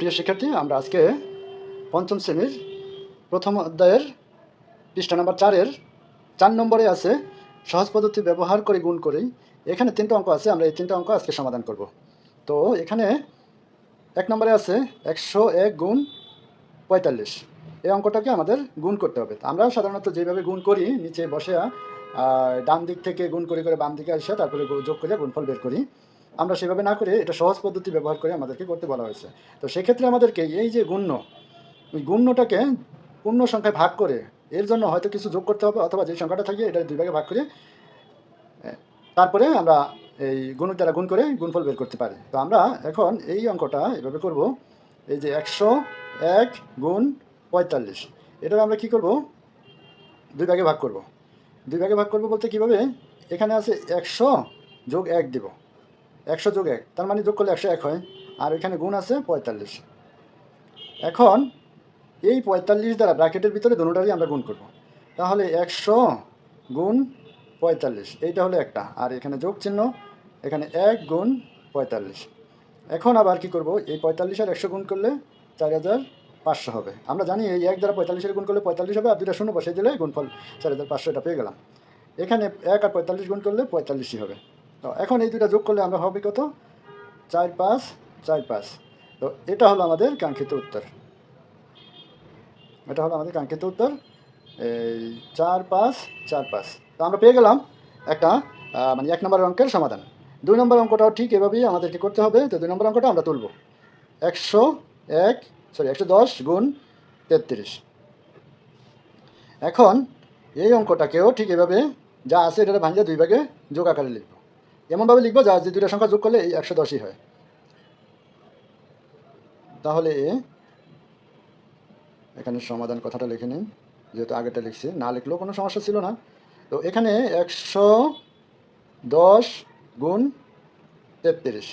প্রিয় শিক্ষার্থী, আমরা আজকে পঞ্চম শ্রেণির প্রথম অধ্যায়ের পৃষ্ঠা নাম্বার চারের চার নম্বরে আছে, সহজ পদ্ধতি ব্যবহার করে গুণ করেই। এখানে তিনটা অঙ্ক আছে, আমরা এই তিনটা অঙ্ক আজকে সমাধান করব। তো এখানে এক নম্বরে আছে একশো এক গুণ পঁয়তাল্লিশ। এই অঙ্কটাকে আমাদের গুণ করতে হবে। আমরা সাধারণত যেভাবে গুণ করি, নিচে বসে ডান দিক থেকে গুণ করে করে বাম দিকে আসে তারপরে যোগ করে গুণফল বের করি। আমরা সেভাবে না করে এটা সহজ পদ্ধতি ব্যবহার করে আমাদেরকে করতে বলা হয়েছে। তো সেক্ষেত্রে আমাদেরকে এই যে গুণ্য ওই গুণ্যটাকে পূর্ণ সংখ্যায় ভাগ করে এর জন্য হয়তো কিছু যোগ করতে হবে অথবা যে সংখ্যাটা থাকে এটা দুই ভাগে ভাগ করে তারপরে আমরা এই গুণের দ্বারা গুণ করে গুণফল বের করতে পারি। তো আমরা এখন এই অঙ্কটা এভাবে করব, এই যে একশো এক গুণ পঁয়তাল্লিশ। এটা আমরা কি করব? দুই ভাগে ভাগ করব। দুই ভাগে ভাগ করব বলতে কীভাবে? এখানে আছে একশো যোগ এক দিব। একশো যোগ এক, তার মানে যোগ করলে একশো এক হয়। আর এখানে গুণ আছে পঁয়তাল্লিশ। এখন এই পঁয়তাল্লিশ দ্বারা ব্র্যাকেটের ভিতরে দুটোটারই আমরা গুণ করব। তাহলে একশো গুণ পঁয়তাল্লিশ, এইটা হলো একটা। আর এখানে যোগ চিহ্ন, এখানে এক গুণ পঁয়তাল্লিশ। এখন আবার কি করব? এই পঁয়তাল্লিশ আর একশো গুণ করলে চার হাজার পাঁচশো হবে। আমরা জানি এই এক দ্বারা পঁয়তাল্লিশের গুণ করলে পঁয়তাল্লিশ হবে, আর দুটা শূন্য বসে দিলে গুণফল চার হাজার পাঁচশো, এটা পেয়ে গেলাম। এখানে এক আর পঁয়তাল্লিশ গুণ করলে পঁয়তাল্লিশই হবে। তো এখন এই দুটা যোগ করলে আমরা হবে কত? চার পাঁচ চার পাঁচ। তো এটা হলো আমাদের কাঙ্ক্ষিত উত্তর। এটা হলো আমাদের কাঙ্ক্ষিত উত্তর। এই চার পাঁচ চার পাঁচ। তো আমরা পেয়ে গেলাম একটা মানে এক নম্বর অঙ্কের সমাধান। দুই নম্বর অঙ্কটাও ঠিক এভাবেই আমাদেরকে করতে হবে। তো দুই নম্বর অঙ্কটা আমরা তুলব। একশো এক সরি একশো দশ গুণ তেত্রিশ। এখন এই অঙ্কটাকেও ঠিক এভাবে যা আছে এটা ভাঙিয়ে দুই ভাগে যোগ আকারে লিখব। এমনভাবে লিখব যা যে দুইটা সংখ্যা যোগ করলে এই একশো দশই হয়। তাহলে এখানে সমাধান কথাটা লিখে নিন, যেহেতু আগেটা লিখছি, না লিখলেও কোনো সমস্যা ছিল না। তো এখানে একশো দশ গুণ তেত্রিশ।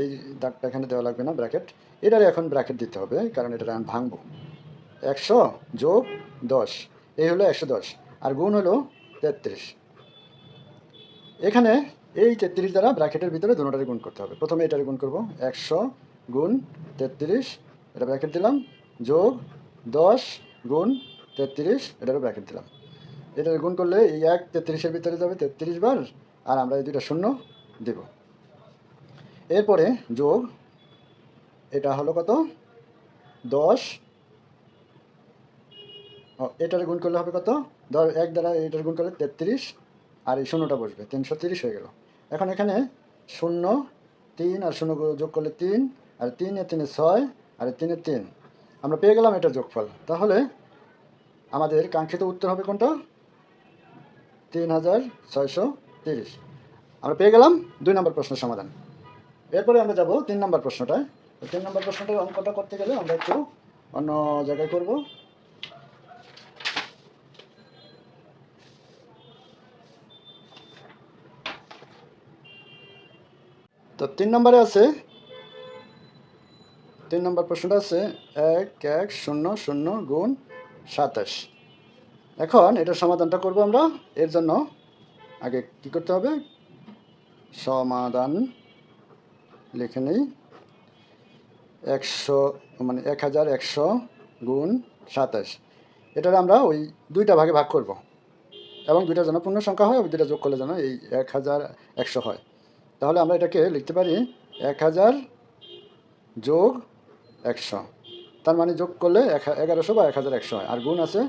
এই দাগটা এখানে দেওয়া লাগবে না, ব্র্যাকেট। এটারে এখন ব্র্যাকেট দিতে হবে, কারণ এটা আমি ভাঙবো। একশো যোগ দশ, এই হলো একশো দশ, আর গুণ হলো তেত্রিশ। এখানে এই তেত্রিশ দ্বারা ব্র্যাকেটের ভিতরে দুটোটারে গুণ করতে হবে। প্রথমে এটারে গুণ করব, একশো গুণ তেত্রিশ, এটা ব্র্যাকেট দিলাম, যোগ দশ গুণ তেত্রিশ, এটারও ব্র্যাকেট দিলাম। এটার গুণ করলে এই এক তেত্রিশের ভিতরে যাবে তেত্রিশ বার, আর আমরা এই দুইটা শূন্য দেব। এরপরে যোগ, এটা হলো কত? দশ। এটার গুণ করলে হবে কত? ধর এক দ্বারা এটার গুণ করলে তেত্রিশ আর এই শূন্যটা বসবে, তিনশো তিরিশ হয়ে গেল। এখন এখানে শূন্য, তিন, আর শূন্য যোগ করলে তিন, আর তিন তিনে ছয়, আর তিনে তিন। আমরা পেয়ে গেলাম এটা যোগফল। তাহলে আমাদের কাঙ্ক্ষিত উত্তর হবে কোনটা? তিন হাজার ছয়শো তিরিশ। আমরা পেয়ে গেলাম দুই নম্বর প্রশ্নের সমাধান। এরপরে আমরা যাব তিন নম্বর প্রশ্নটায়। তিন নম্বর প্রশ্নটার অঙ্কটা করতে গেলে আমরা একটু অন্য জায়গায় করব। তো তিন নম্বরে আছে, তিন নম্বর প্রশ্নটা আছে, এক এক, শূন্য শূন্য, গুণ সাতাশ। এখন এটার সমাধানটা করব আমরা, এর জন্য আগে কি করতে হবে? সমাধান লিখে নিই। একশো মানে এক হাজার একশো গুণ সাতাশ। এটার আমরা ওই দুইটা ভাগে ভাগ করব। এবং দুইটা যেন পূর্ণ সংখ্যা হয় ওই দুইটা যোগ করলে যেন এই এক হাজার একশো হয়। তাহলে আমরা এটাকে লিখতে পারি এক হাজার যোগ একশো। তার মানে যোগ করলে এক এগারোশো বা এক হাজার একশো হয়, আর গুণ আছে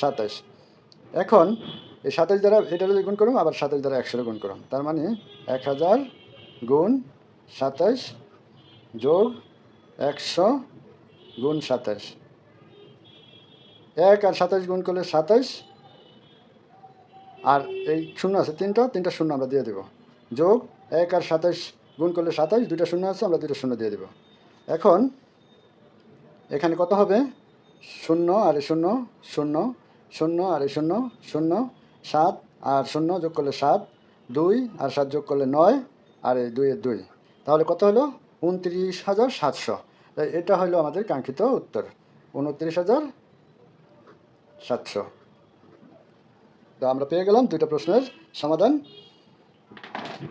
সাতাশ। এখন এই সাতাশ দ্বারা এটারও গুণ করুন, আবার সাতাশ দ্বারা একশোর গুণ করুন। তার মানে এক হাজার গুণ সাতাশ যোগ একশো গুণ সাতাশ। এক আর সাতাশ গুণ করলে সাতাশ, আর এই শূন্য আছে তিনটা তিনটা শূন্য আমরা দিয়ে দেব। যোগ এক আর সাতাশ গুণ করলে সাতাশ, দুইটা শূন্য আছে, আমরা দুইটা শূন্য দিয়ে দেব। এখন এখানে কত হবে? শূন্য আর শূন্য শূন্য শূন্য আর শূন্য শূন্য, সাত আর শূন্য যোগ করলে সাত, দুই আর সাত যোগ করলে নয়, আর এই দুইয়ের দুই। তাহলে কত হলো? উনত্রিশ হাজার সাতশো। তাই এটা হলো আমাদের কাঙ্ক্ষিত উত্তর। উনত্রিশ হাজার সাতশো। তো আমরা পেয়ে গেলাম দুইটা প্রশ্নের সমাধান।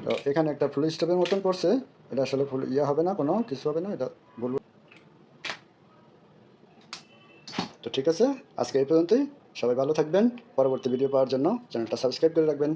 তো এখানে একটা ফুল স্টপের মতন করছে। এটা আসলে ফুল ইয়ে হবে না, কোনো কিছু হবে না, এটা ভুল তো ঠিক আছে, আজকে এই পর্যন্তই। সবাই ভালো থাকবেন। পরবর্তী ভিডিও পাওয়ার জন্য চ্যানেলটা সাবস্ক্রাইব করে রাখবেন।